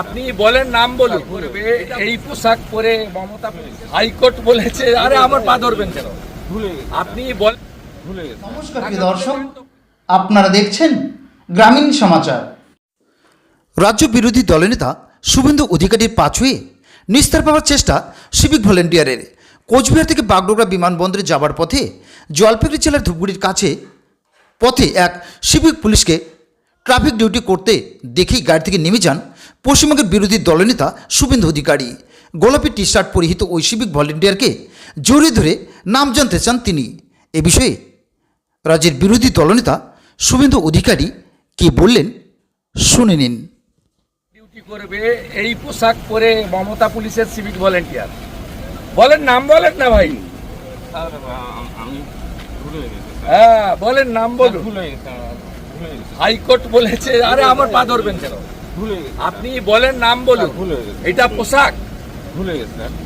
আপনি বলেন নাম বলুন। এই পোশাক পরে মমতা হাইকোর্ট বলেছে আরে আমার পা ধরবেন কেন? আপনি বল ভুলে গেছি। নমস্কার দর্শক আপনারা দেখছেন গ্রামীণ সমাচার। রাজ্য বিরোধী দলনেতা শুভেন্দু অধিকারীর পাছুয়ে নিস্তার পাওয়ার চেষ্টা সিভিক ভলেন্টিয়ারের। কোচবিহার থেকে বাগডোগরা বিমানবন্দরে যাওয়ার পথে জলপাইগুড়ি জেলার ধূপগুড়ির কাছে পথে এক সিভিক পুলিশকে ট্রাফিক ডিউটি করতে দেখেই গাড়ি থেকে নেমে যান পশ্চিমবঙ্গের বিরোধী দলনেতা শুভেন্দু অধিকারী। গোলাপি টি শার্ট পরিহিত ওই সিভিক ভলেন্টিয়ারকে জড়িয়ে ধরে নাম জানতে চান তিনি। এ বিষয়ে রাজ্যের বিরোধী দলনেতা শুভেন্দু অধিকারী কি বললেন শুনে নিন। ডিউটি করবে এই পোশাক পরে মমতা পুলিশের সিভিক ভলেন্টিয়ার বলেন নাম বলেন না ভাই। আমি ভুলে গেছি হ্যাঁ বলেন নাম বলুন। হাইকোর্ট বলেছে, আরে আমার পা ধরবেন কেন? আপনি বলেন নাম বলুন। এটা পোশাক।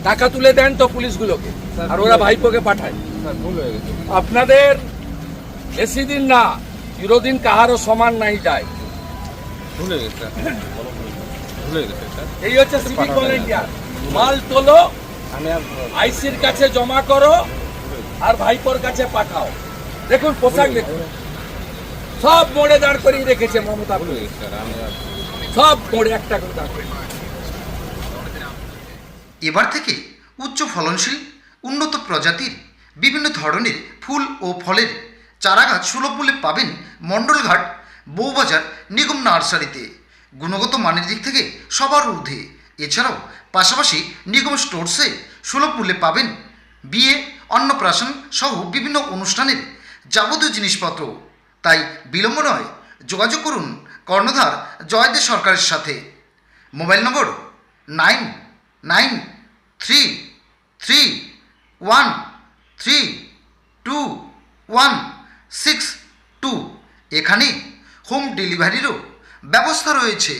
টাকা তুলে দেন তো পুলিশগুলোকে। আর ওরা ভাইপোকে পাঠায়। আপনাদের বেশি দিন না, চিরদিন কাহারও সমান নাই যায়। এই হচ্ছে মাল তোলো, আইসির কাছে জমা করো, আর ভাইপোর কাছে পাঠাও। দেখুন, পোশাক দেখুন। সব মোড়ে দাঁড় করিয়ে রেখেছে মমতা সব মোড়ে একটা করে দাঁড় করিয়ে। এবার থেকে উচ্চ ফলনশীল উন্নত প্রজাতির বিভিন্ন ধরনের ফুল ও ফলের চারাগাছ সুলভ মূল্যে পাবেন মণ্ডলঘাট বউবাজার নিগম নার্সারিতে। গুণগত মানের দিক থেকে সবার ঊর্ধ্বে। এছাড়াও পাশাপাশি নিগম স্টোরসে সুলভ মূল্যে পাবেন বিয়ে অন্নপ্রাশন সহ বিভিন্ন অনুষ্ঠানের যাবতীয় জিনিসপত্র। তাই বিলম্ব নয়, যোগাযোগ করুন কর্ণধার জয়দেব সরকারের সাথে। Mobile number nine nine three three one three two one six two. এখানে হোম ডেলিভারিরও ব্যবস্থা রয়েছে।